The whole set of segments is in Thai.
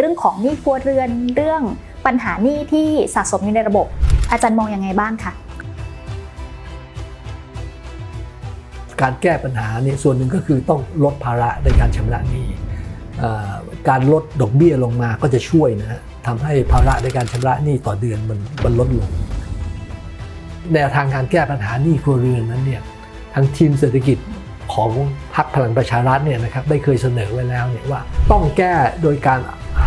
เรื่องของหนี้ครัวเรือนเรื่องปัญหาหนี้ที่สะสมอยู่ในระบบ อาจารย์มองยังไงบ้างคะการแก้ปัญหาเนี่ยส่วนหนึ่งก็คือต้องลดภาระในการชำระหนี้การลดดอกเบี้ยลงมาก็จะช่วยนะทำให้ภาระในการชำระหนี้ต่อเดือนมันมันลดลงแนวทางการแก้ปัญหาหนี้ครัวเรือนนั้นเนี่ยทางทีมเศรษฐกิจของพรรคพลังประชารัฐเนี่ยนะครับได้เคยเสนอไว้แล้วเนี่ยว่าต้องแก้โดยการ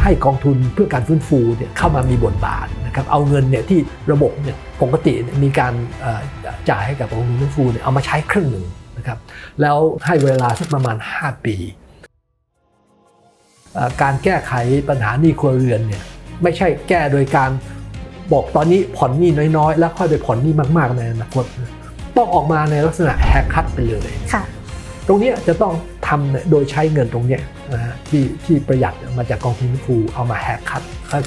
ให้กองทุนเพื่อการฟื้นฟูเนี่ยเข้ามามีบทบาทนะครับเอาเงินเนี่ยที่ระบบเนี่ยปกติเนี่ยมีการเอ่อจ่ายให้กับกองทุนฟื้นฟูเนี่ยเอามาใช้ครึ่งหนึ่งนะครับแล้วให้เวลาสักประมาณ 5 ปีเอ่อการแก้ไขปัญหาหนี้ครัวเรือนเนี่ยไม่ใช่แก้โดยการบอกตอนนี้ผ่อนหนี้น้อยๆ แล้วค่อยไปผ่อนหนี้มากๆในอนาคตต้องออกมาในลักษณะแฮกคัตไปเลยค่ะตรงเนี้ยจะต้อง ทำเนี่ยโดยใช้เงินตรงเนี้ยนะฮะที่ที่ประหยัดมาจากกองทุนฟื้นฟูเอามาแหกคัด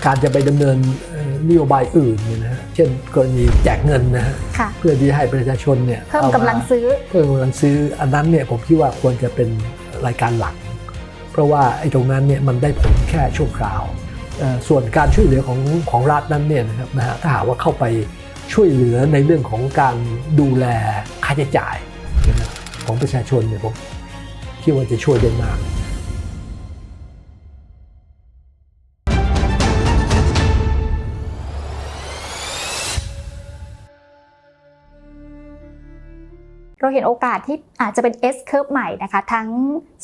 การจะไปดำเนินเอ่อนโยบายอื่นเนี่ยนะฮะเช่นกรณีแจกเงินนะฮะค่ะเพื่อที่ให้ประชาชนเนี่ยเพิ่มอากำลังซื้อเพิ่มกำลังซื้ออันนั้นเนี่ยผมคิดว่าควรจะเป็นรายการหลัก เพราะว่าไอ้ตรงนั้นเนี่ยมันได้ผลแค่ชั่วคราวเอ่อส่วนการช่วยเหลือของของรัฐนั้นเนี่ยนะครับนะฮะถ้าหากว่าเข้าไปช่วยเหลือในเรื่องของการดูแลค่าใช้จ่ายนะครับของประชาชนเนี่ยผม คิดว่าจะช่วยได้มากเราเห็นโอกาสที่อาจจะเป็น S curve ใหม่นะคะ ทั้ง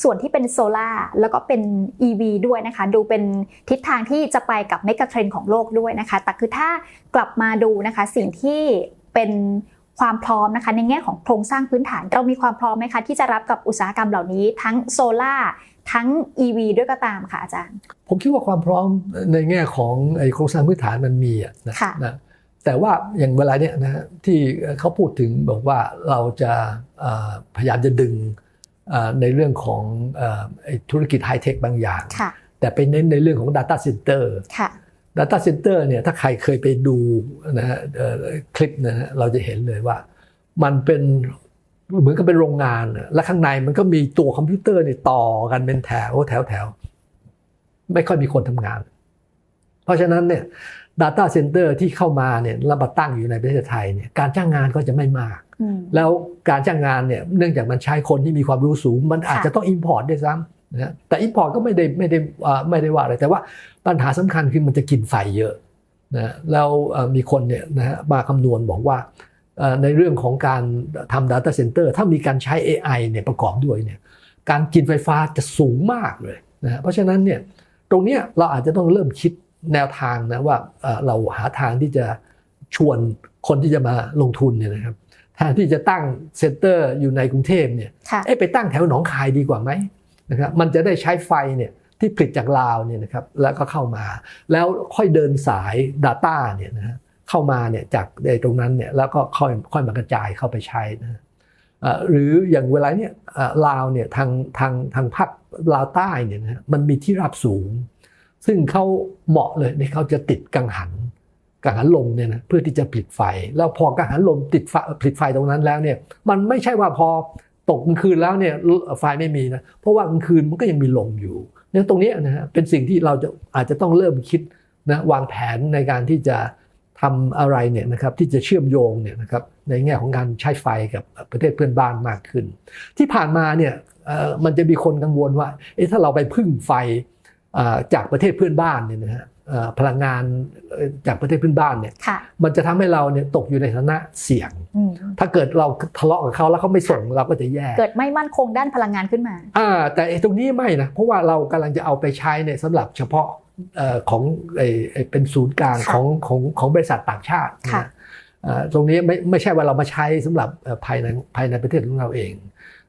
ส่วนที่เป็นโซลาแล้วก็เป็น EV ด้วยนะคะ ดูเป็นทิศทางที่จะไปกับเมกะเทรนของโลกด้วยนะคะ แต่คือถ้ากลับมาดูนะคะสิ่งที่เป็น ความพร้อมนะคะ ในแง่ของโครงสร้างพื้นฐาน เรามีความพร้อมไหมคะที่จะรับกับอุตสาหกรรมเหล่านี้ ทั้งโซลาร์ทั้ง EV ด้วยก็ตามค่ะอาจารย์ ผมคิดว่าความพร้อมในแง่ของไอ้โครงสร้างพื้นฐานมันมีอะนะค่ะนะแต่ว่าอย่างเวลาเนี้ยนะฮะที่เขาพูดถึงบอกว่าเราจะเอ่อพยายามจะดึงเอ่อในเรื่องของเอ่อไอ้ธุรกิจไฮเทคบางอย่างค่ะแต่ไปเน้นในเรื่องของ Data Center ค่ะ Data Center เนี่ยถ้าใครเคยไปดูนะฮะเอ่อคลิปนะฮะเราจะเห็นเลยว่า มันเป็นเหมือนกับเป็นโรงงานอะและข้างในมันก็มีตัวคอมพิวเตอร์เนี่ยต่อกันเป็นแถวแถวแถวไม่ค่อยมีคนทำงาน เพราะฉะนั้นเนี่ย Data Center ที่เข้ามาเนี่ยแล้วมาตั้งอยู่ในประเทศไทยเนี่ยการจ้างงานก็จะไม่มากอืมแล้วการจ้างงานเนี่ยเนื่องจากมันใช้คนที่มีความรู้สูง มันอาจค่ะจะต้อง import ด้วยซ้ำนะฮะแต่ import ก็ไม่ได้ไม่ได้อ่าไม่ได้ว่าอะไรแต่ว่า ปัญหาสำคัญคือมันจะกินไฟเยอะนะฮะแล้วเอ่อมีคนเนี่ยนะฮะมาคำนวณบอกว่าเอ่อในเรื่องของการทำ Data Center ถ้ามีการใช้ AI เนี่ยประกอบด้วยเนี่ยการกินไฟฟ้าจะสูงมากเลยนะฮะเพราะฉะนั้นเนี่ยตรงเนี้ยเราอาจจะต้องเริ่มคิดแนวทางนะว่าเอ่อเราหาทางที่จะชวนคนที่จะมาลงทุนเนี่ยนะครับแทนที่จะตั้งเซ็นเตอร์อยู่ในกรุงเทพเนี่ยค่ะเอ๊ะไปตั้งแถวหนองคายดีกว่าไหมนะครับมันจะได้ใช้ไฟเนี่ย ที่ผลิตจากลาวเนี่ยนะครับแล้วก็เข้ามา แล้วค่อยเดินสาย Data เนี่ยนะเข้ามาเนี่ยจากในตรงนั้นเนี่ยแล้วก็ค่อยค่อยมากระจายเข้าไปใช้นะหรืออย่างเวลาเนี่ยลาวเนี่ยทางทางทางภาคลาวใต้เนี่ยนะมันมีที่ราบสูง ซึ่งเขาเหมาะเลยที่เขาจะติดกังหันกังหันลมเนี่ยนะเพื่อที่จะผลิตไฟ แล้วพอกังหันลมติดผลิตไฟตรงนั้นแล้วเนี่ยมันไม่ใช่ว่าพอตกกลางคืนแล้วเนี่ยไฟไม่มีนะเพราะว่ากลางคืนมันก็ยังมีลมอยู่ เนี่ยตรงเนี้ยนะฮะเป็นสิ่งที่เราจะอาจจะต้องเริ่มคิดนะวางแผนในการที่จะทำอะไรเนี่ยนะครับที่จะเชื่อมโยงเนี่ยนะครับในแง่ของการใช้ไฟกับประเทศเพื่อนบ้านมากขึ้น ที่ผ่านมาเนี่ยเอ่อมันจะมีคนกังวลว่าเอ๊ะถ้าเราไปพึ่งไฟอ่าจากประเทศเพื่อนบ้านเนี่ยนะฮะเอ่อพลังงานเอ่อจากประเทศเพื่อนบ้านเนี่ยค่ะมันจะทำให้เราเนี่ยตกอยู่ในฐานะเสี่ยงอืม ถ้าเกิดเราทะเลาะกับเขาแล้วเขาไม่ส่งเราก็จะแย่ เกิดไม่มั่นคงด้านพลังงานขึ้นมา อ่า แต่ไอ้ตรงนี้ไม่นะ เพราะว่าเรากำลังจะเอาไปใช้เนี่ยสำหรับเฉพาะเอ่อของไอ้ไอ้เป็นศูนย์กลางค่ะของของของบริษัทต่างชาติค่ะนะเอ่อตรงนี้ไม่ไม่ใช่ว่าเรามาใช้สำหรับเอ่อภายในภายในประเทศของเราเอง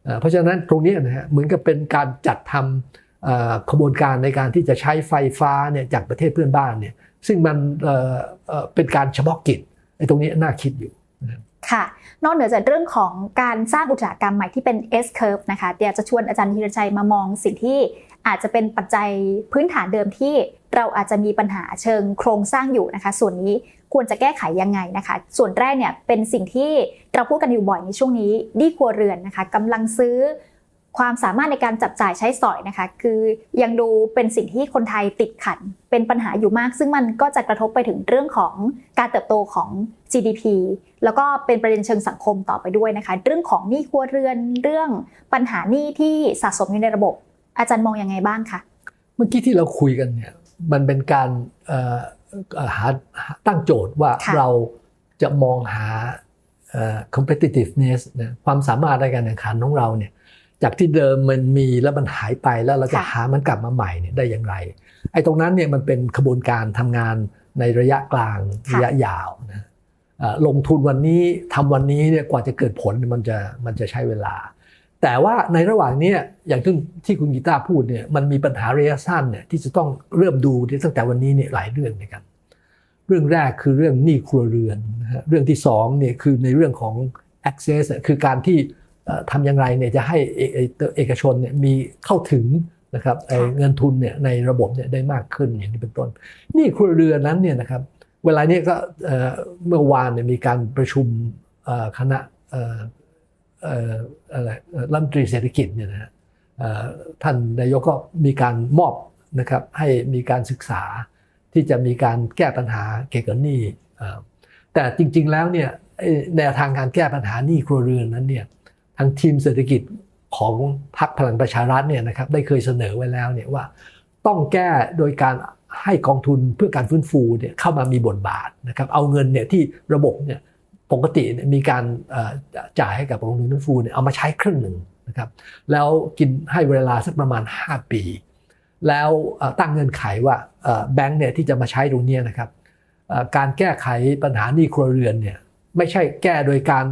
เอ่อเพราะฉะนั้นตรงนี้นะฮะเหมือนกับเป็นการจัดทำเอ่อขบวนการในการที่จะใช้ไฟฟ้าเนี่ยจากประเทศเพื่อนบ้านเนี่ยซึ่งมันเอ่อเอ่อเป็นการเฉพาะกิจไอ้ตรงนี้น่าคิดอยู่ค่ะ นอกเหนือจากเรื่องของการสร้างอุตสาหกรรมใหม่ที่เป็น S curve นะคะเดี๋ยวจะชวนอาจารย์ธีรชัยมามองสิ่งที่อาจจะเป็นปัจจัยพื้นฐานเดิมที่เราอาจจะมีปัญหาเชิงโครงสร้างอยู่นะคะ ส่วนนี้ควรจะแก้ไขยังไงนะคะ ส่วนแรกเนี่ยเป็นสิ่งที่เราพูดกันอยู่บ่อยในช่วงนี้ดีครัวเรือนนะคะกำลังซื้อ ความสามารถในการจับจ่ายใช้สอยนะคะ คือยังดูเป็นสิ่งที่คนไทยติดขัดเป็นปัญหาอยู่มาก ซึ่งมันก็จะกระทบไปถึงเรื่องของการเติบโตของ GDP แล้วก็เป็นประเด็นเชิงสังคมต่อไปด้วยนะคะ เรื่องของหนี้ครัวเรือนเรื่องปัญหาหนี้ที่สะสมอยู่ในระบบ อาจารย์มองยังไงบ้างคะเมื่อกี้ที่เราคุยกันเนี่ยมันเป็นการเอ่อเอ่อหาหาตั้งโจทย์ว่าค่ะเราจะมองหาเอ่อ competitiveness นะความสามารถในการแข่งขันของเราเนี่ย จากที่เดิมมันมีแล้วมันหายไปแล้วเราจะหามันกลับมาใหม่เนี่ยได้อย่างไร ไอ้ตรงนั้นเนี่ยมันเป็นขบวนการทำงานในระยะกลางระยะยาวนะเอ่อลงทุนวันนี้ทำวันนี้เนี่ยกว่าจะเกิดผลมันจะมันจะใช้เวลา แต่ว่าในระหว่างเนี้ยอย่างที่ที่คุณกีตาร์พูดเนี่ยมันมีปัญหาระยะสั้นเนี่ยที่จะต้องเริ่มดูตั้งแต่วันนี้เนี่ยหลายเรื่องด้วยกัน เรื่องแรกคือเรื่องหนี้ครัวเรือนนะฮะเรื่องที่สองเนี่ยคือในเรื่องของ access อะคือการที่เอ่อ ทำอย่างไรเนี่ยจะให้เอเอเอกชนเนี่ยมีเข้าถึงนะครับเอ่อค่ะเงินทุนเนี่ยในระบบเนี่ยได้มากขึ้นอย่างนี้เป็นต้นหนี้ครัวเรือนนั้นเนี่ยนะครับเวลาเนี้ก็เอ่อเมื่อวานเนี่ยมีการประชุมเอ่อคณะเอ่อเอ่ออะไรเอ่อรัฐมนตรีเศรษฐกิจเนี่ยนะฮะเอ่อท่านนายกก็มีการมอบนะครับให้มีการศึกษาที่จะมีการแก้ปัญหาเกี่ยวกับหนี้เอ่อแต่จริงๆแล้วเนี่ยไอ้แนวทางการแก้ปัญหาหนี้ครัวเรือนนั้นเนี่ย ทางทีมเศรษฐกิจของพรรคพลังประชารัฐเนี่ยนะครับได้เคยเสนอไว้แล้วเนี่ยว่าต้องแก้โดยการให้กองทุนเพื่อการฟื้นฟูเนี่ยเข้ามามีบทบาทนะครับเอาเงินเนี่ยที่ระบบเนี่ยปกติเนี่ยมีการจ่ายให้กับกองทุนฟื้นฟูเนี่ยเอามาใช้ครึ่งหนึ่งนะครับแล้วกินให้เวลาสักประมาณ 5 ปี แล้วตั้งเงื่อนไขว่าแบงก์เนี่ยที่จะมาใช้ตรงนี้นะครับการแก้ไขปัญหาหนี้ครัวเรือนเนี่ยไม่ใช่แก้โดยการ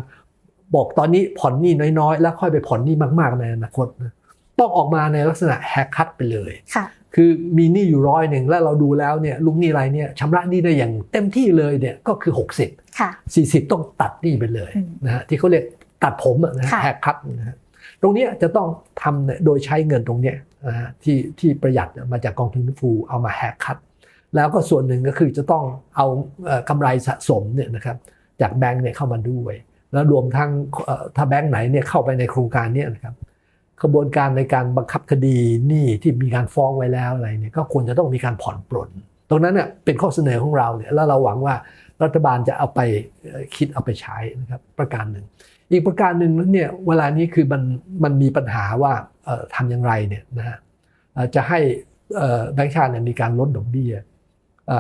บอกตอนนี้ผ่อนหนี้น้อยๆ แล้วค่อยไปผ่อนหนี้มากๆในอนาคตนะต้องออกมาในลักษณะแฮกคัตไปเลยค่ะคือมีหนี้อยู่ร้อยหนึ่งแล้วเราดูแล้วเนี่ยลูกหนี้รายเนี่ยชำระหนี้ได้อย่างเต็มที่เลยเนี่ยก็คือ 60ค่ะ40 ต้องตัดหนี้ไปเลยอืมนะฮะที่เขาเรียกตัดผมอะนะฮะค่ะแฮกคัตนะฮะตรงเนี้ยจะต้องทำเนี่ยโดยใช้เงินตรงเนี้ยนะฮะที่ที่ประหยัดมาจากกองทุนฟื้นฟูเอามาแฮกคัตแล้วก็ส่วนหนึ่งก็คือจะต้องเอาเอ่อกำไรสะสมเนี่ยนะครับจากแบงก์เนี่ยเข้ามาด้วย แล้วรวมทั้งถ้าแบงก์ไหนเนี่ยเข้าไปในโครงการนี้นะครับกระบวนการในการบังคับคดีหนี้ที่มีการฟ้องไว้แล้วอะไรเนี่ยก็ควรจะต้องมีการผ่อนปลนตรงนั้นเน่ยเป็นข้อเสนอของเราเนี่ยแล้วเราหวังว่ารัฐบาลจะเอาไปคิดเอาไปใช้นะครับประการหนึ่ง อีกประการหนึ่งนั้นเนี่ยเวลานี้คือมันมันมีปัญหาว่าเอ่อทำอย่างไรเนี่ยนะฮะจะให้แบงก์ชาติเนี่ยมีการลดดอกเบี้ย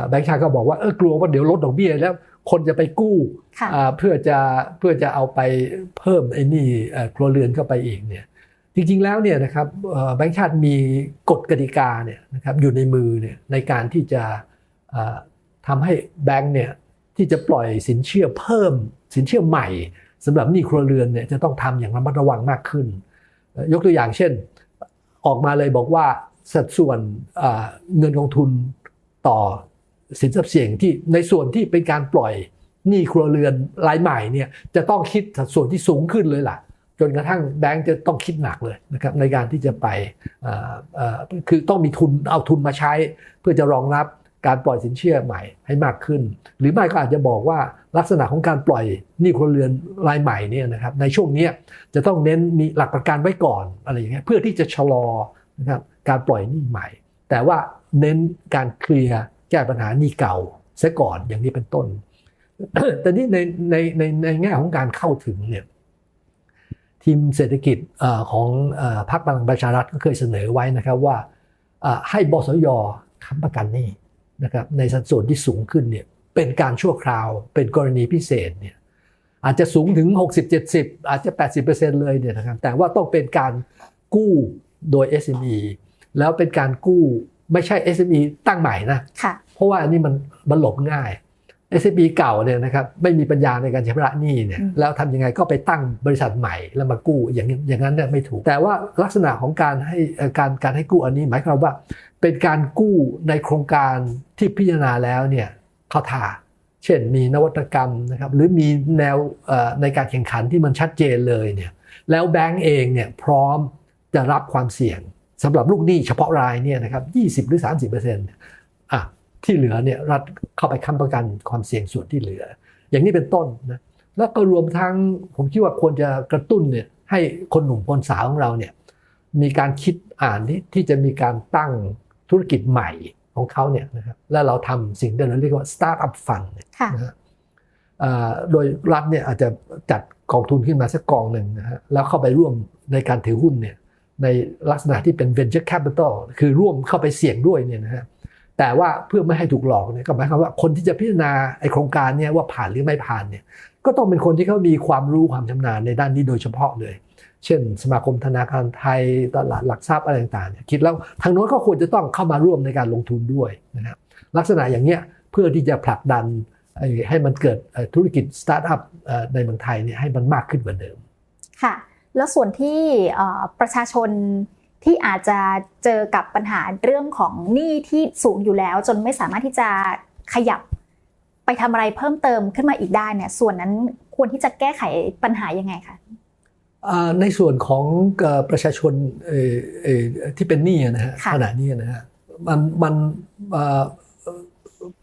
แบงก์ชาติก็บอกว่าเออกลัวว่าเดี๋ยวลดดอกเบี้ยแล้ว คนจะไปกู้ค่ะอ่าเพื่อจะเพื่อจะเอาไปเพิ่มไอ้นี่เอ่อครัวเรือนเข้าไปอีกเนี่ยจริงๆแล้วเนี่ยนะครับเอ่อแบงก์ชาติมีกฎกติกาเนี่ยนะครับอยู่ในมือเนี่ยในการที่จะเอ่อทำให้แบงก์เนี่ยที่จะปล่อยสินเชื่อเพิ่ม สินเชื่อใหม่สำหรับหนี้ครัวเรือนเนี่ยจะต้องทำอย่างระมัดระวังมากขึ้นเอ่อยกตัวอย่างเช่น ออกมาเลยบอกว่าสัดส่วนเอ่อเงินกองทุนต่อ สินทรัพย์เสี่ยงที่ในส่วนที่เป็นการปล่อยหนี้ครัวเรือนรายใหม่เนี่ยจะต้องคิดสัดส่วนที่สูงขึ้นเลยล่ะ จนกระทั่งแบงก์จะต้องคิดหนักเลยนะครับในการที่จะไปคือต้องมีทุนเอาทุนมาใช้ เพื่อจะรองรับการปล่อยสินเชื่อใหม่ให้มากขึ้น หรือไม่ก็อาจจะบอกว่าลักษณะของการปล่อยหนี้ครัวเรือนรายใหม่เนี่ยนะครับในช่วงนี้จะต้องเน้นมีหลักประกันไว้ก่อนอะไรอย่างเงี้ยเพื่อที่จะชะลอนะครับการปล่อยหนี้ใหม่ แต่ว่าเน้นการเคลียร์ แก้ปัญหาหนี้เก่าซะก่อนอย่างนี้เป็นต้น แต่นี่ในในในในแง่ของการเข้าถึงเนี่ยทีมเศรษฐกิจอของอพรรคพลังประชารัฐก็เคยเสนอไว้นะครับว่าให้บสยค้ำประกันหนี้นะครับในสัดส่วนที่สูงขึ้นเนี่ยเป็นการชั่วคราวเป็นกรณีพิเศษเนี่ยอาจจะสูงถึง 60-70 อาจจะ 80%เลยเนี่ยนะครับแต่ว่าต้องเป็นการกู้โดย SME แล้วเป็นการกู้ ไม่ใช่ SME ตั้งใหม่นะค่ะเพราะว่าอันนี้มันมันหลบง่าย SCB เก่าเนี่ยนะครับไม่มีปัญญาในการชำระหนี้เนี่ยอืมแล้วทำยังไงก็ไปตั้งบริษัทใหม่แล้วมากู้อย่างนี้อย่างนั้นเนี่ยไม่ถูก แต่ว่าลักษณะของการให้เอ่อการการให้กู้อันนี้หมายความว่า เป็นการกู้ในโครงการที่พิจารณาแล้วเนี่ยเข้าท่าเช่นมีนวัตกรรมนะครับหรือมีแนวเอ่อในการแข่งขันที่มันชัดเจนเลยเนี่ยแล้วแบงก์เองเนี่ยพร้อมจะรับความเสี่ยง สำหรับลูกหนี้เฉพาะรายเนี่ยนะครับ20 หรือ 30%เนี่ยอะที่เหลือเนี่ยรัฐเข้าไปค้ำประกันความเสี่ยงส่วนที่เหลือ อย่างนี้เป็นต้นนะแล้วก็รวมทั้งผมคิดว่าควรจะกระตุ้นเนี่ยให้คนหนุ่มคนสาวของเราเนี่ยมีการคิดอ่านที่ที่จะมีการตั้งธุรกิจใหม่ของเขาเนี่ยนะครับแล้วเราทำสิ่งที่เราเรียกว่า Startup Fund เนี่ยค่ะนะฮะอ่าโดยรัฐเนี่ยอาจจะจัดกองทุนขึ้นมาสักกองหนึ่งนะฮะแล้วเข้าไปร่วมในการถือหุ้นเนี่ย ในลักษณะที่เป็น venture capital คือร่วมเข้าไปเสี่ยงด้วยเนี่ยนะฮะแต่ว่าเพื่อไม่ให้ถูกหลอกเนี่ยก็หมายความว่าคนที่จะพิจารณาไอโครงการเนี่ยว่าผ่านหรือไม่ผ่านเนี่ยก็ต้องเป็นคนที่เขามีความรู้ความชำนาญในด้านนี้โดยเฉพาะเลย เช่น สมาคมธนาคารไทยตลาดหลักทรัพย์อะไรต่างๆคิดแล้วทางโน้นก็ควรจะต้องเข้ามาร่วมในการลงทุนด้วยนะครับลักษณะอย่างเนี้ยเพื่อที่จะผลักดันให้มันเกิดธุรกิจสตาร์ทอัพในเมืองไทยเนี่ยให้มันมากขึ้นกว่าเดิมค่ะ แล้วส่วนที่เอ่อประชาชนที่อาจจะเจอกับปัญหาเรื่องของหนี้ที่สูงอยู่แล้ว จนไม่สามารถที่จะขยับไปทำอะไรเพิ่มเติมขึ้นมาอีกได้เนี่ยส่วนนั้นควรที่จะแก้ไขปัญหายังไงคะอ่าในส่วนของเอ่อประชาชนเอ่อเอ่อที่เป็นหนี้นะฮะค่ะขณะนี้นะฮะมันมันเอ่อ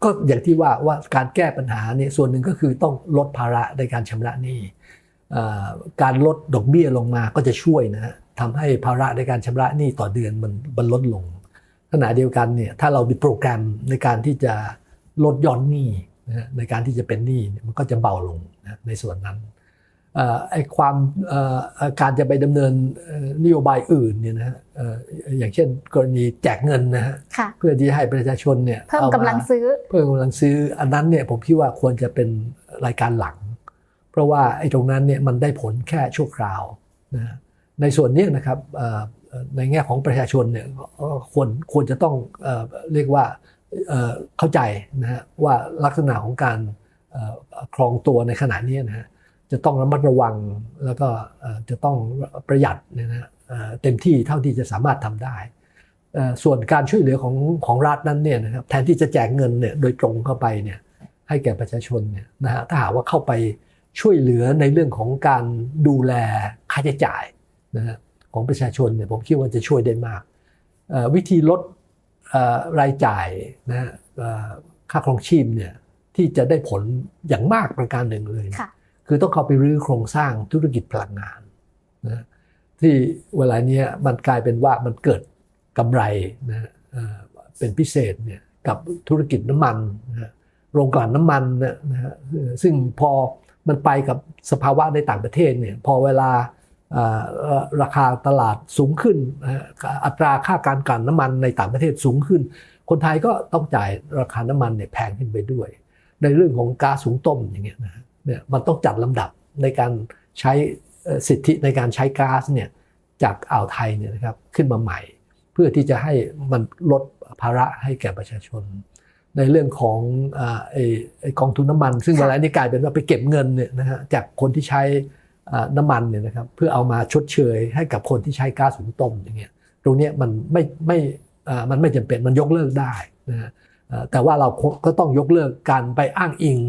ก็อย่างที่ว่าว่าการแก้ปัญหาเนี่ยส่วนหนึ่งก็คือต้องลดภาระในการชำระหนี้อ่า การลดดอกเบี้ยลงมาก็จะช่วยนะฮะทำให้ภาระในการชำระหนี้ต่อเดือนมันมันลดลง ขณะเดียวกันเนี่ยถ้าเรามีโปรแกรมในการที่จะลดหย่อนหนี้นะฮะในการที่จะเป็นหนี้เนี่ยมันก็จะเบาลงนะในส่วนนั้นเอ่อไอ้ความเอ่อเอ่อการจะไปดำเนินเอ่อนโยบายอื่นเนี่ยนะฮะเอ่ออย่างเช่นกรณีแจกเงินนะฮะค่ะเพื่อที่ให้ประชาชนเนี่ยเพิ่มอากำลังซื้อ เพิ่มกำลังซื้ออันนั้นเนี่ยผมคิดว่าควรจะเป็นรายการหลัง เพราะว่าไอ้ตรงนั้นเนี่ยมันได้ผลแค่ชั่วคราวนะในส่วนนี้นะครับในแง่ของประชาชนเนี่ยก็ควรควรจะต้องเอเรียกว่าเเข้าใจนะฮะว่าลักษณะของการครองตัวในขณะนี้นะฮะจะต้องระมัดระวังแล้วก็จะต้องประหยัดเนี่ยนะเต็มที่เท่าที่จะสามารถทำได้ ส่วนการช่วยเหลือของของรัฐนั้นเนี่ยนะครับแทนที่จะแจกเงินเนี่ยโดยตรงเข้าไปเนี่ยให้แก่ประชาชนเนี่ยนะฮะถ้าหากว่าเข้าไป ช่วยเหลือในเรื่องของการดูแลค่าใช้จ่ายนะฮะของประชาชนเนี่ยผมคิดว่าจะช่วยได้มากเอ่อวิธีลดเอ่อรายจ่ายนะฮะเอ่อค่าครองชีพเนี่ยที่จะได้ผลอย่างมากประการหนึ่งเลยเนี่ยค่ะคือต้องเข้าไปรื้อโครงสร้างธุรกิจพลังงานนะที่เวลาเนี้ยมันกลายเป็นว่ามันเกิดกำไรนะเอ่อเป็นพิเศษเนี่ยกับธุรกิจน้ำมันนะฮะโรงกลั่นน้ำมันเนี่ยนะฮะเอ่อซึ่งพอ มันไปกับสภาวะในต่างประเทศเนี่ยพอเวลาราคาตลาดสูงขึ้น อัตราค่าการกันน้ำมันในต่างประเทศสูงขึ้น คนไทยก็ต้องจ่ายราคาน้ำมันเนี่ยแพงขึ้นไปด้วย ในเรื่องของก๊าซสูงต้มอย่างเงี้ยนะเนี่ยมันต้องจัดลำดับในการใช้สิทธิในการใช้ก๊าซเนี่ยจากอ่าวไทยเนี่ยนะครับขึ้นมาใหม่ เพื่อที่จะให้มันลดภาระให้แก่ประชาชน ในเรื่องของอ่าไอ้ไอ้กองทุนน้ำมัน ซึ่งค่ะเวลานี้กลายเป็นว่าไปเก็บเงินเนี่ยนะฮะจากคนที่ใช้อ่าน้ำมันเนี่ยนะครับเพื่อเอามาชดเชยให้กับคนที่ใช้ก๊าซหุงต้มอย่างเงี้ยตรงเนี้ยมันไม่ไม่อ่ามันไม่จำเป็นมันยกเลิกได้นะฮะอ่าแต่ว่าเราก็ต้องยกเลิกการไปอ้างอิง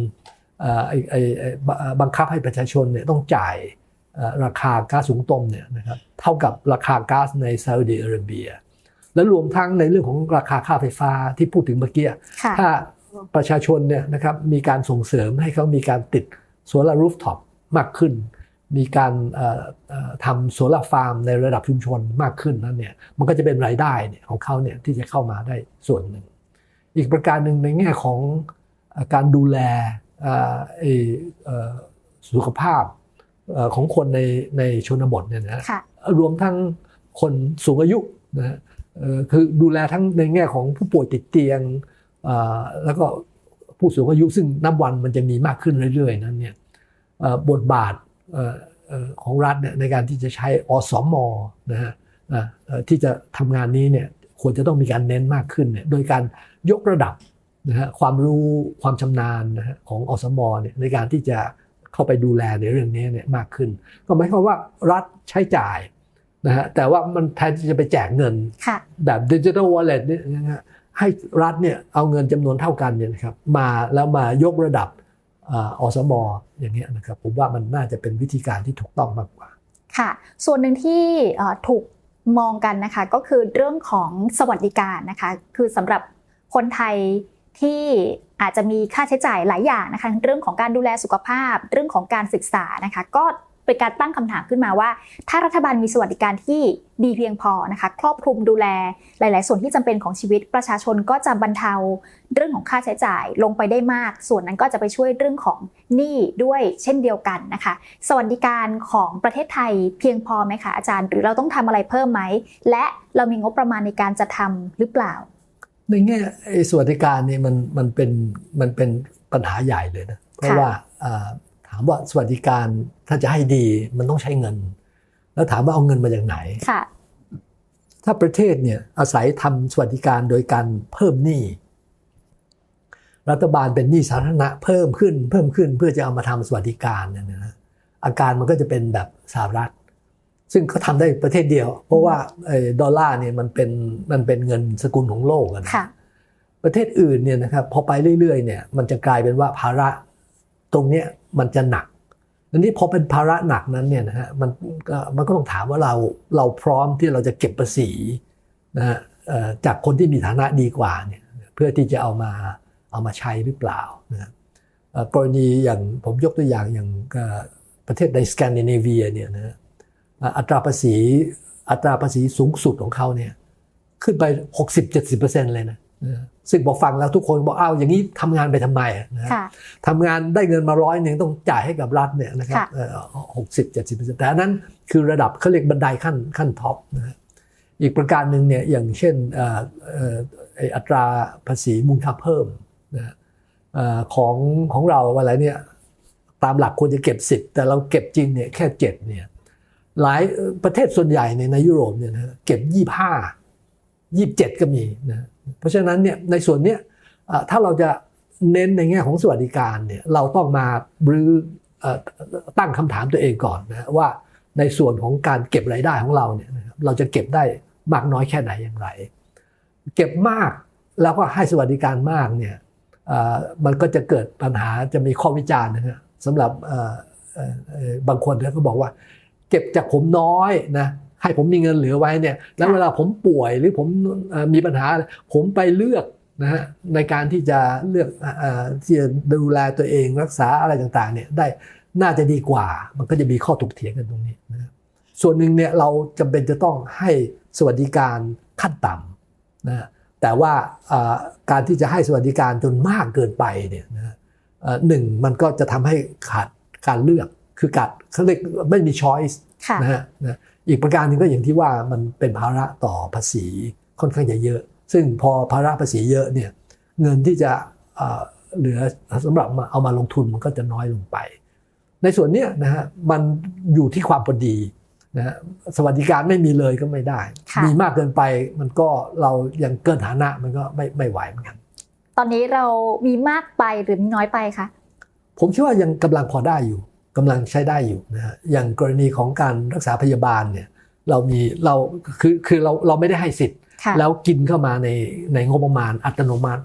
เอ่อไอ้ไอ้ไอ้บบังคับให้ประชาชนเนี่ยต้องจ่ายเอ่อราคาก๊าซสูงต้มเนี่ยนะครับเท่ากับราคาก๊าซในซาอุดิอาระเบีย และรวมทั้งในเรื่องของราคาค่าไฟฟ้าที่พูดถึงเมื่อกี้ค่ะถ้าประชาชนเนี่ยนะครับมีการส่งเสริมให้เขามีการติดโซลารูฟท็อปมากขึ้น มีการเอ่อเอ่อทำโซลาร์ฟาร์มในระดับชุมชนมากขึ้นนั้นเนี่ยมันก็จะเป็นรายได้เนี่ยของเขาเนี่ยที่จะเข้ามาได้ส่วนหนึ่ง อีกประการหนึ่งในแง่ของเอ่อการดูแลเอ่อไอ้เอ่อสุขภาพเอ่อของคนในในชนบทเนี่ยนะค่ะรวมทั้งคนสูงอายุนะฮะเอ่อ คือดูแลทั้งในแง่ของผู้ป่วยติดเตียงแล้วก็ผู้สูงอายุซึ่งนับวันมันจะมีมากขึ้นเรื่อยๆ นั้นเนี่ยบทบาทของรัฐในการที่จะใช้อสมนะฮะอะเอ่อที่จะทำงานนี้เนี่ยควรจะต้องมีการเน้นมากขึ้นเนี่ยโดยการยกระดับนะฮะความรู้ความชำนาญนะฮะของอสมเนี่ยในการที่จะเข้าไปดูแลในเรื่องนี้เนี่ยมากขึ้น ก็หมายความว่ารัฐใช้จ่าย นะฮะแต่ว่ามันแทนที่จะไปแจกเงินค่ะแบบดิจิทัลวอลเล็ตเนี่ยนะฮะให้รัฐเนี่ยเอาเงินจำนวนเท่ากันเนี่ยนะครับมาแล้วมายกระดับอ่าอสมอย่างเงี้ยนะครับผมว่ามันน่าจะเป็นวิธีการที่ถูกต้องมากกว่า ค่ะ ส่วนหนึ่งที่เอ่อถูกมองกันนะคะก็คือเรื่องของสวัสดิการนะคะคือสำหรับคนไทยที่อาจจะมีค่าใช้จ่ายหลายอย่างนะคะทั้งเรื่องของการดูแลสุขภาพ เรื่องของการศึกษานะคะก็ เป็นการตั้งคำถามขึ้นมาว่า ถ้ารัฐบาลมีสวัสดิการที่ดีเพียงพอนะคะครอบคลุมดูแลหลาย ๆ ส่วนที่จำเป็นของชีวิตประชาชนก็จะบรรเทาเรื่องของค่าใช้จ่ายลงไปได้มาก ส่วนนั้นก็จะไปช่วยเรื่องของหนี้ด้วยเช่นเดียวกันนะคะ สวัสดิการของประเทศไทยเพียงพอไหมคะอาจารย์ หรือเราต้องทำอะไรเพิ่มไหม และเรามีงบประมาณในการจะทำหรือเปล่าในแง่สวัสดิการนี่มันมันเป็นมันเป็นปัญหาใหญ่เลยนะเพราะว่าาถามว่าสวัสดิการถ้าจะให้ดีมันต้องใช้เงิน แล้วถามว่าเอาเงินมาจากไหนค่ะถ้าประเทศเนี่ยอาศัยทำสวัสดิการโดยการเพิ่มหนี้รัฐบาลเป็นหนี้สาธารณะเพิ่มขึ้นเพิ่มขึ้นเพื่อจะเอามาทำสวัสดิการเนี่ยนะอาการมันก็จะเป็นแบบสหรัฐ ซึ่งเขาทำได้ประเทศเดียว เพราะว่าไอ้ดอลลาร์เนี่ยมันเป็นมันเป็นเงินสกุลของโลกอะนะค่ะประเทศอื่นเนี่ยนะครับพอไปเรื่อยๆเนี่ยมันจะกลายเป็นว่าภาระตรงเนี้ย มันจะหนักทีนี้พอเป็นภาระหนักนั้นเนี่ยนะฮะมันก็มันก็ต้องถามว่าเราเราพร้อมที่เราจะเก็บภาษีนะฮะจากคนที่มีฐานะดีกว่าเนี่ยเพื่อที่จะเอามาเอามาใช้หรือเปล่านะกรณีอย่างผมยกตัวอย่างอย่างประเทศในสแกนดิเนเวียเนี่ยนะฮะอัตราภาษีอัตราภาษีสูงสุดของเขาเนี่ยขึ้นไป 60-70%เลยนะนะ ซึ่งบอกฟังแล้วทุกคนบอกอ้าวอย่างนี้ทำงานไปทำไมอะนะค่ะทำงานได้เงินมาร้อยหนึ่งต้องจ่ายให้กับรัฐเนี่ยนะครับค่ะหกสิบเจ็ดสิบเปอร์เซ็นต์แต่อันนั้นคือระดับเขาเรียกบันไดขั้นขั้นท็อปนะฮะอีกประการหนึ่งเนี่ยอย่างเช่นเอ่อเอ่อไอ้อัตราภาษีมูลค่าเพิ่มนะฮะเอ่อของของเราอะไรเนี่ยตามหลักควรจะเก็บ 10 แต่เราเก็บจริงเนี่ยแค่7เนี่ยหลายเอ่อประเทศส่วนใหญ่เนี่ยในยุโรปเนี่ยนะฮะเก็บ 25 27 ก็มีนะเพราะฉะนั้นเนี่ยในส่วนเนี้ยถ้าเราจะเน้นในแง่ของสวัสดิการเนี่ยเราต้องมาบรื้อตั้งคำถามตัวเองก่อนนะว่าในส่วนของการเก็บรายได้ของเราเนี่ยเราจะเก็บได้มากน้อยแค่ไหนอย่างไร เก็บมากแล้วก็ให้สวัสดิการมากเนี่ยมันก็จะเกิดปัญหาจะมีข้อวิจารณ์นะฮะสำหรับบางคนเนี่ยก็บอกว่า เก็บจากผมน้อยนะ ให้ผมมีเงินเหลือไว้เนี่ยแล้วค่ะเวลาผมป่วยหรือผมเอ่อมีปัญหา ผมไปเลือกนะฮะในการที่จะเลือกเอ่อที่จะดูแลตัวเองรักษาอะไรต่างๆเนี่ยได้น่าจะดีกว่า มันก็จะมีข้อถกเถียงกันตรงนี้นะส่วนหนึ่งเนี่ยเราจำเป็นจะต้องให้สวัสดิการขั้นต่ำนะแต่ว่าเอ่อการที่จะให้สวัสดิการจนมากเกินไปเนี่ยนะเอ่อหนึ่งมันก็จะทำให้ขาดการเลือกคือการเขาเรียกไม่มี choice ค่ะนะฮะนะ อีกประการหนึ่งก็อย่างที่ว่ามันเป็นภาระต่อภาษีค่อนข้างจะเยอะ ซึ่งพอภาระภาษีเยอะเนี่ยเงินที่จะเอ่อเหลือสำหรับมาเอามาลงทุนมันก็จะน้อยลงไป ในส่วนเนี้ยนะฮะมันอยู่ที่ความพอดีนะฮะสวัสดิการไม่มีเลยก็ไม่ได้ค่ะมีมากเกินไปมันก็เรายังเกินฐานะมันก็ไม่ไม่ไหวเหมือนกันตอนนี้เรามีมากไปหรือมีน้อยไปคะผมคิดว่ายังกำลังพอได้อยู่ กำลังใช้ได้อยู่นะฮะอย่างกรณีของการรักษาพยาบาลเนี่ยเรามีเราคือคือเราเราไม่ได้ให้สิทธิ์ค่ะแล้วกินเข้ามาในในงบประมาณอัตโนมัติ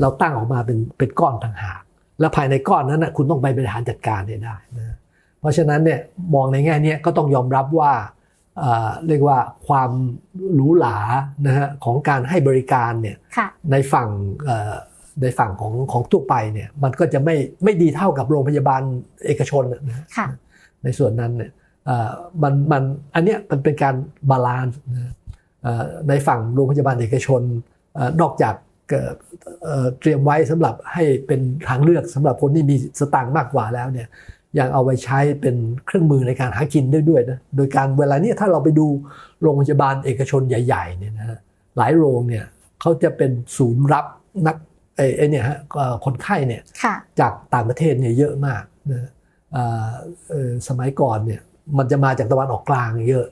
เราตั้งออกมาเป็นเป็นก้อนต่างหาก แล้วภายในก้อนนั้นนะคุณต้องไปบริหารจัดการให้ได้นะเพราะฉะนั้นเนี่ยมองในแง่เนี้ยก็ต้องยอมรับว่าเอ่อเรียกว่าความหรูหรานะฮะของการให้บริการเนี่ยค่ะในฝั่งเอ่อ ในฝั่งของของทั่วไปเนี่ยมันก็จะไม่ไม่ดีเท่ากับโรงพยาบาลเอกชนนะค่ะในส่วนนั้นเนี่ยเอ่อมันมันอันเนี้ยมันเป็นการบาลานซ์นะเอ่อในฝั่งโรงพยาบาลเอกชนเอ่อนอกจากเอ่อเอ่อเตรียมไว้สำหรับให้เป็นทางเลือกสำหรับคนที่มีสตางค์มากกว่าแล้วเนี่ยยังเอาไว้ใช้เป็นเครื่องมือในการหากินได้ด้วยนะโดยการเวลาเนี้ถ้าเราไปดูโรงพยาบาลเอกชนใหญ่ๆเนี่ยนะฮะหลายโรงเนี่ยเขาจะเป็นศูนย์รับนัก ไอ้ไอ้เนี่ยฮะเอ่อคนไข้เนี่ยค่ะจากต่างประเทศเนี่ยเยอะมากนะเอ่อเอ่อสมัยก่อนเนี่ยมันจะมาจากตะวันออกกลางเยอะ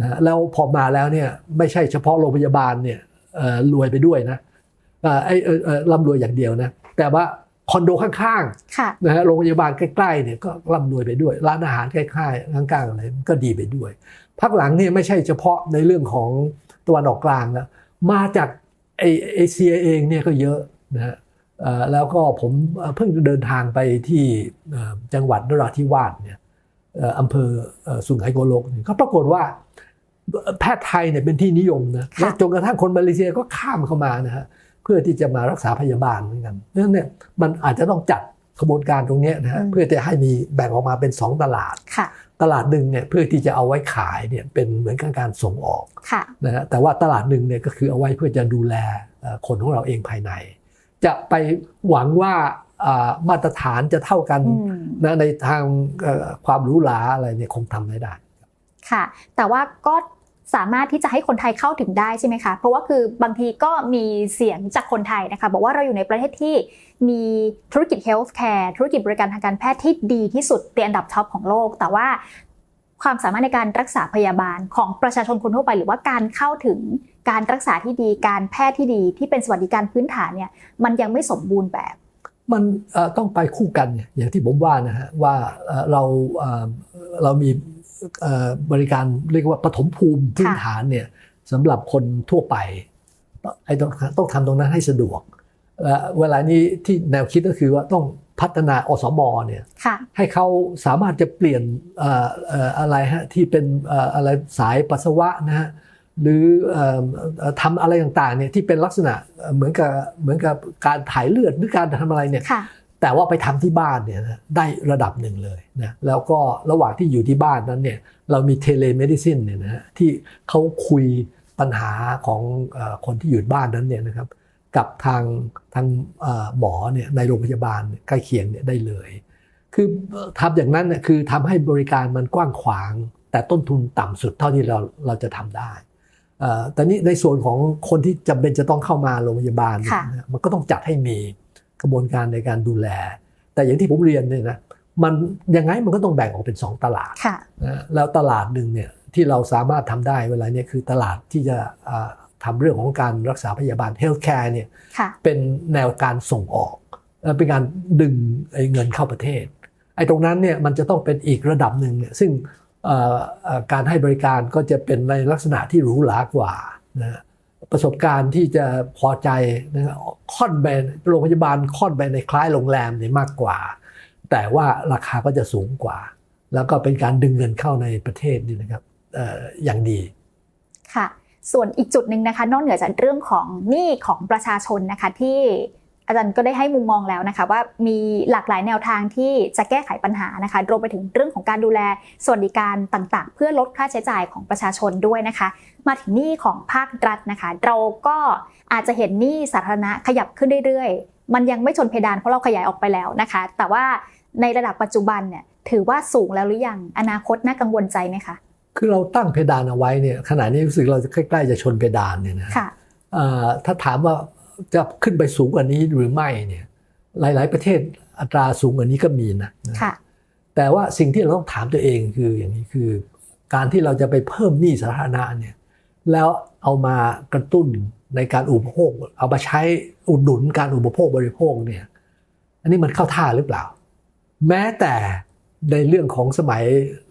นะแล้วพอมาแล้วเนี่ยไม่ใช่เฉพาะโรงพยาบาลเนี่ยเอ่อรวยไปด้วยนะเอ่อไอ้เอ่อเอ่อร่ำรวยอย่างเดียวนะแต่ว่าคอนโดข้างค่ะๆนะฮะโรงพยาบาลใกล้ๆเนี่ยก็ร่ำรวยไปด้วย ร้านอาหารใกล้ๆข้างๆอะไรมันก็ดีไปด้วยพักหลังเนี่ยไม่ใช่เฉพาะในเรื่องของตะวันออกกลางแล้วมาจากไอเอเชียเองเนี่ยก็เยอะ นะฮะเอ่อแล้วก็ผมเอ่อเพิ่งเดินทางไปที่เอ่อจังหวัดนราธิวาสเนี่ยเอ่ออำเภอเอ่อสุไหงโกลกเนี่ยก็ปรากฏว่าแพทย์ไทยเนี่ยเป็นที่นิยมนะค่ะและจนกระทั่งคนมาเลเซียก็ข้ามเข้ามานะฮะเพื่อที่จะมารักษาพยาบาลเหมือนกันเพราะฉะนั้นเนี่ยมันอาจจะต้องจัดกระบวนการตรงเนี้ยนะฮะอืมเพื่อจะให้มีแบ่งออกมาเป็นสองตลาดค่ะตลาดหนึ่งเนี่ยเพื่อที่จะเอาไว้ขายเนี่ยเป็นเหมือนกับการส่งออกค่ะนะฮะแต่ว่าตลาดหนึ่งเนี่ยก็คือเอาไว้เพื่อจะดูแลเอ่อคนของเราเองภายใน จะไปหวังว่าอ่ามาตรฐานจะเท่ากันอืมนะในทางเอ่อความหรู้หลาอะไรเนี่ยคงทำไม่ได้ค่ะ แต่ว่าก็สามารถที่จะให้คนไทยเข้าถึงได้ใช่ไหมคะ เพราะว่าคือบางทีก็มีเสียงจากคนไทยนะคะบอกว่าเราอยู่ในประเทศที่มีธุรกิจเฮลท์แคร์ธุรกิจบริการทางการแพทย์ที่ดีที่สุดเป็นอันดับท็อปของโลก แต่ว่าความสามารถในการรักษาพยาบาลของประชาชนคนทั่วไป หรือว่าการเข้าถึง การรักษาที่ดีการแพทย์ที่ดีที่เป็นสวัสดิการพื้นฐานเนี่ยมันยังไม่สมบูรณ์แบบ มันเอ่อต้องไปคู่กันเนี่ยอย่างที่ผมว่านะฮะว่าเอ่อเราเอ่อเรามีเอ่อบริการเรียกว่าปฐมภูมิพื้นฐานเนี่ยสำหรับคนทั่วไปไอ้ต้องต้องทำตรงนั้นให้สะดวกเอ่อเวลานี้ที่แนวคิดก็คือว่าต้องพัฒนาอสมเนี่ยค่ะให้เขาสามารถจะเปลี่ยนเอ่อเอ่ออะไรฮะที่เป็นเอ่ออะไรสายปัสสาวะนะฮะ หรือเอ่อเอ่อทำอะไรต่างๆเนี่ยที่เป็นลักษณะเอ่อเหมือนกับเหมือนกับการถ่ายเลือดหรือการทำอะไรเนี่ยค่ะแต่ว่าไปทำที่บ้านเนี่ยนะได้ระดับหนึ่งเลยนะแล้วก็ระหว่างที่อยู่ที่บ้านนั้นเนี่ยเรามีเทเลเมดิซินเนี่ยนะฮะที่เขาคุยปัญหาของเออคนที่อยู่บ้านนั้นเนี่ยนะครับกับทางทางเอ่อหมอเนี่ยในโรงพยาบาลใกล้เคียงเนี่ยได้เลย คือทำอย่างนั้นเนี่ยคือทำให้บริการมันกว้างขวาง แต่ต้นทุนต่ำสุดเท่าที่เราเราจะทำได้เอ่อ แต่นี้ในส่วนของคนที่จำเป็นจะต้องเข้ามาโรงพยาบาลเนี่ยค่ะนะมันก็ต้องจัดให้มีกระบวนการในการดูแล แต่อย่างที่ผมเรียนเนี่ยนะมันยังไงมันก็ต้องแบ่งออกเป็น 2 ตลาดค่ะนะแล้วตลาดหนึ่งเนี่ยที่เราสามารถทำได้เวลาเนี่ยคือตลาดที่จะอ่าทำเรื่องของการรักษาพยาบาลเฮลท์แคร์เนี่ยค่ะเป็นแนวการส่งออกเอ่อเป็นการดึงไอ้เงินเข้าประเทศไอ้ตรงนั้นเนี่ยมันจะต้องเป็นอีกระดับหนึ่งเนี่ยซึ่งเอ่อเอ่อ การให้บริการก็จะเป็นในลักษณะที่หรูหรากว่านะประสบการณ์ที่จะพอใจนะค่อนไปโรงพยาบาลค่อนไปในคล้ายโรงแรมเนี่ยมากกว่า แต่ว่าราคาก็จะสูงกว่า แล้วก็เป็นการดึงเงินเข้าในประเทศนี่นะครับออย่างดีค่ะส่วนอีกจุดหนึ่งนะคะ นอกเหนือจากเรื่องของหนี้ของประชาชนนะคะที่ อาจารย์ก็ได้ให้มุมมองแล้วนะคะ ว่ามีหลากหลายแนวทางที่จะแก้ไขปัญหานะคะรวมไปถึงเรื่องของการดูแลสวัสดิการต่างๆ เพื่อลดค่าใช้จ่ายของประชาชนด้วยนะคะ มาถึงหนี้ของภาครัฐนะคะ เราก็อาจจะเห็นหนี้สาธารณะขยับขึ้นเรื่อยๆ มันยังไม่ชนเพดานเพราะเราขยายออกไปแล้วนะคะ แต่ว่าในระดับปัจจุบันเนี่ยถือว่าสูงแล้วหรือยังอนาคตน่ากังวลใจไหมคะคือเราตั้งเพดานเอาไว้เนี่ยขณะนี้รู้สึกเราจะใกล้ๆจะชนเพดานเนี่ยนะค่ะเอ่อถ้าถามว่า จะขึ้นไปสูงกว่านี้หรือไม่เนี่ยหลาย ๆ ประเทศอัตราสูงกว่านี้ก็มีนะนะค่ะแต่ว่าสิ่งที่เราต้องถามตัวเองคืออย่างนี้คือ การที่เราจะไปเพิ่มหนี้สาธารณะเนี่ยแล้วเอามากระตุ้นในการอุปโภค เอามาใช้อุดหนุนการอุปโภคบริโภคเนี่ยอันนี้มันเข้าท่าหรือเปล่า แม้แต่ในเรื่องของสมัย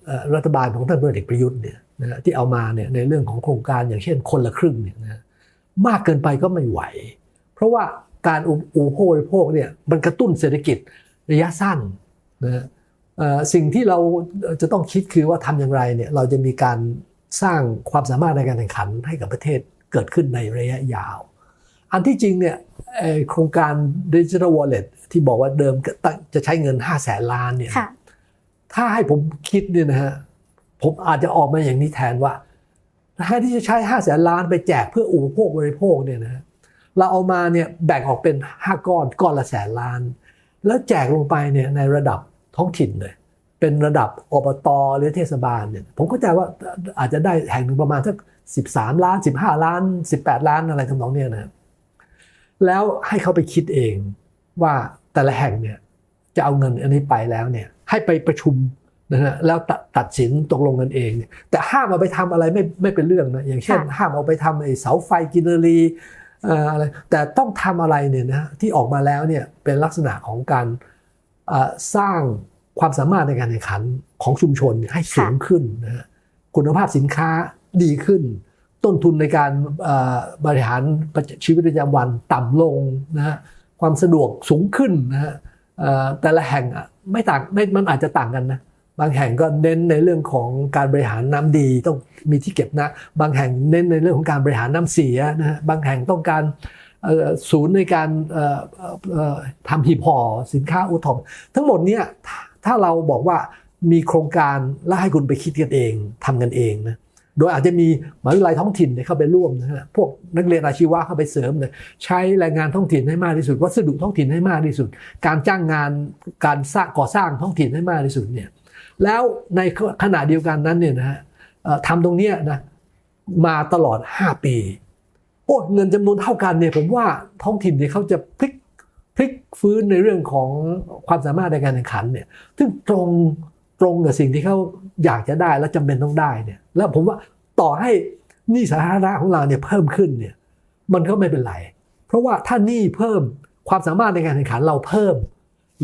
เอ่อรัฐบาลของท่านพลเอกประยุทธ์เนี่ยนะฮะที่เอามาเนี่ยในเรื่องของโครงการอย่างเช่นคนละครึ่งเนี่ยนะมากเกินไปก็ไม่ไหว เพราะว่าการอุอุปโภคบริโภคเนี่ยมันกระตุ้นเศรษฐกิจระยะสั้นนะฮะเอ่อสิ่งที่เราจะต้องคิดคือว่าทำอย่างไรเนี่ยเราจะมีการสร้างความสามารถในการแข่งขันให้กับประเทศเกิดขึ้นในระยะยาว อันที่จริงเนี่ยเอ่อโครงการ Digital Wallet ที่บอกว่าเดิมจะใช้เงิน 5 0 0แสนล้านเนี่ยค่ะถ้าให้ผมคิดเนี่ยนะฮะผมอาจจะออกมาอย่างนี้แทนว่าแทนที่จะใช้ 5 0 0แสนล้านไปแจกเพื่ออุปโภคบริโภคเนี่ยนะฮะ เราเอามาเนี่ยแบ่งออกเป็น 5 ก้อนก้อนละแสนล้าน แล้วแจกลงไปเนี่ยในระดับท้องถิ่นเลยเป็นระดับอบตหรือเทศบาลเนี่ยผมเข้าใจว่าอาจจะได้แห่งหนึ่งประมาณสัก13 ล้าน 15 ล้าน 18 ล้านอะไรทำนองเนี้ยนะแล้วให้เขาไปคิดเองว่าแต่ละแห่งเนี่ยจะเอาเงินอันนี้ไปแล้วเนี่ยให้ไปประชุมนะฮะแล้วตัดตัดสินตกลงกันเองเนี่ยแต่ห้ามเอาไปทำอะไรไม่ไม่เป็นเรื่องนะอย่างเช่นค่ะห้ามเอาไปทำไอ้เสาไฟกินรีเอะไรแต่ต้องทำอะไรเนี่ยนะที่ออกมาแล้วเนี่ยเป็นลักษณะของการสร้างความสามารถในการแข่งขันของชุมชนให้สูงขึ้นนะคุณภาพสินค้าดีขึ้น ต้นทุนในการบริหารชีวิตประจำวันต่ำลงนะฮะความสะดวกสูงขึ้นนะฮะแต่ละแห่งอะไม่ต่างไม่มันอาจจะต่างกันนะ บางแห่งก็เน้นในเรื่องของการบริหารน้ำดีต้องมีที่เก็บนะบางแห่งเน้นในเรื่องของการบริหารน้ำเสียนะบางแห่งต้องการศูนย์ในการทำหีบห่อสินค้าอุทมทั้งหมดเนี่ยถ้าถ้าเราบอกว่ามีโครงการแล้วให้คุณไปคิดกันเองทำกันเองนะโดยอาจจะมีมหาวิทยาลัยท้องถิ่นเนี่ยเข้าไปร่วมนะฮะพวกนักเรียนอาชีวะเข้าไปเสริมเลยใช้แรงงานท้องถิ่นให้มากที่สุด วัสดุท้องถิ่นให้มากที่สุด การจ้างงานการสร้างก่อสร้างท้องถิ่นให้มากที่สุดเนี่ย แล้วในขณะเดียวกันนั้นเนี่ยนะฮะทำตรงเนี้ยนะมาตลอด 5 ปี โอ้เงินจำนวนเท่ากันเนี่ยผมว่าท้องถิ่นเนี่ยเขาจะพลิกพลิกฟื้นในเรื่องของความสามารถในการแข่งขันเนี่ยซึ่งตรงตรงกับสิ่งที่เขาอยากจะได้และจำเป็นต้องได้เนี่ยแล้วผมว่าต่อให้หนี้สาธารณะของเราเนี่ยเพิ่มขึ้นเนี่ยมันก็ไม่เป็นไร เพราะว่าถ้าหนี้เพิ่มความสามารถในการแข่งขันเราเพิ่ม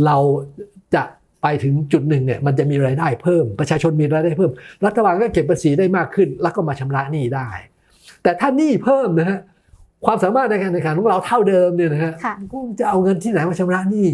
เรา ไปถึงจุดหนึ่งเนี่ยมันจะมีรายได้เพิ่ม ประชาชนมีรายได้เพิ่ม รัฐบาลก็เก็บภาษีได้มากขึ้น แล้วก็มาชำระหนี้ได้ แต่ถ้าหนี้เพิ่มนะฮะความสามารถในการแข่งขันของเราเท่าเดิมเนี่ยนะฮะค่ะก็จะเอาเงินที่ไหนมาชำระหนี้